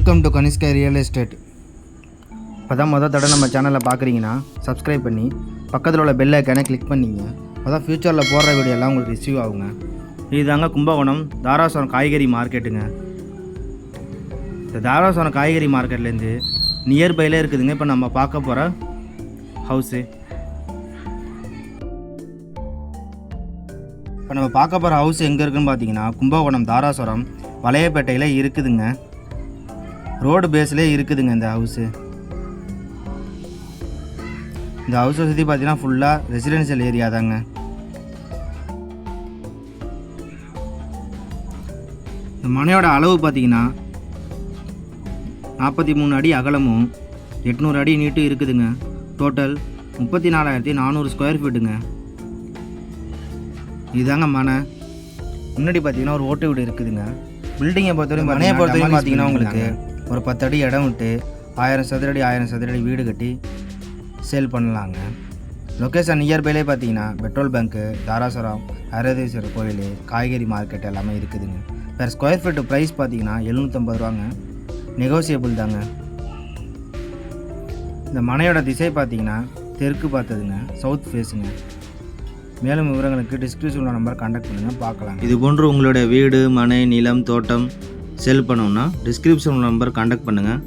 Welcome to Kanishka real estate இப்போ தான் மொதல் தடவை நம்ம சேனலை பார்க்குறீங்கன்னா சப்ஸ்கிரைப் பண்ணி பக்கத்தில் உள்ள பெல் ஐக்கானை கிளிக் பண்ணிங்க. அதான் ஃப்யூச்சரில் போடுற வீடியோலாம் உங்களுக்கு ரிசீவ் ஆகுங்க. இதுதாங்க கும்பகோணம். தாராசுரம் காய்கறி மார்க்கெட்டுங்க இந்த தாராசுரம் காய்கறி மார்க்கெட்லேருந்து நியர்பையில் இருக்குதுங்க இப்போ நம்ம பார்க்க போகிற ஹவுஸு இப்போ நம்ம பார்க்க போகிற ஹவுஸ் எங்கே இருக்குதுன்னு பார்த்தீங்கன்னா கும்பகோணம் தாராசுரம் வளையப்பேட்டையில் இருக்குதுங்க. ரோடு பேஸ்லேயே இருக்குதுங்க இந்த ஹவுஸு இந்த ஹவுஸை சுற்றி பார்த்தீங்கன்னா ஃபுல்லாக ரெசிடென்ஷியல் ஏரியா தாங்க. இந்த மனையோட அளவு பார்த்தீங்கன்னா நாற்பத்தி மூணு அடி அகலமும் எட்நூறு அடி நீட்டும் இருக்குதுங்க. டோட்டல் முப்பத்தி நாலாயிரத்தி நானூறு ஸ்கொயர் ஃபீட்டுங்க இதுதாங்க மனை. முன்னாடி பார்த்தீங்கன்னா ஒரு ஓட்டு வீடு இருக்குதுங்க. பில்டிங்கை பொறுத்தவரைக்கும் மனையை பொறுத்தவரைக்கும் பார்த்தீங்கன்னா உங்களுக்கு ஒரு பத்தடி இடம் விட்டு ஆயிரம் சதுரடி ஆயிரம் சதுரடி வீடு கட்டி சேல் பண்ணலாங்க. லொக்கேஷன் நியர்பைலே பார்த்தீங்கன்னா பெட்ரோல் பங்க்கு தாராசுரம் ஹரதீஸ்வரர் கோயில் காய்கறி மார்க்கெட் எல்லாமே இருக்குதுங்க. வேறு ஸ்கொயர் ஃபீட்டு ப்ரைஸ் பார்த்தீங்கன்னா எழுநூற்றம்பது ரூபாங்க. நெகோசியபிள் தாங்க. இந்த மனையோட திசை பார்த்தீங்கன்னா தெற்கு பார்த்ததுங்க சவுத் ஃபேஸுங்க மேலும் விவரங்களுக்கு டிஸ்கிரிப்ஷனில் நம்பர் கான்டாக்ட் பண்ணுங்கள் பார்க்கலாம் இது போன்று உங்களுடைய வீடு மனை நிலம் தோட்டம் சேல் பண்ணணும்னா டிஸ்கிரிப்ஷன் நம்பர் கான்டாக்ட் பண்ணுங்கள்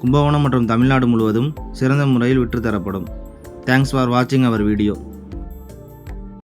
கும்பகோணம் மற்றும் தமிழ்நாடு முழுவதும் சிறந்த முறையில் விற்றுத்தரப்படும். தேங்க்ஸ் ஃபார் வாட்சிங் அவர் வீடியோ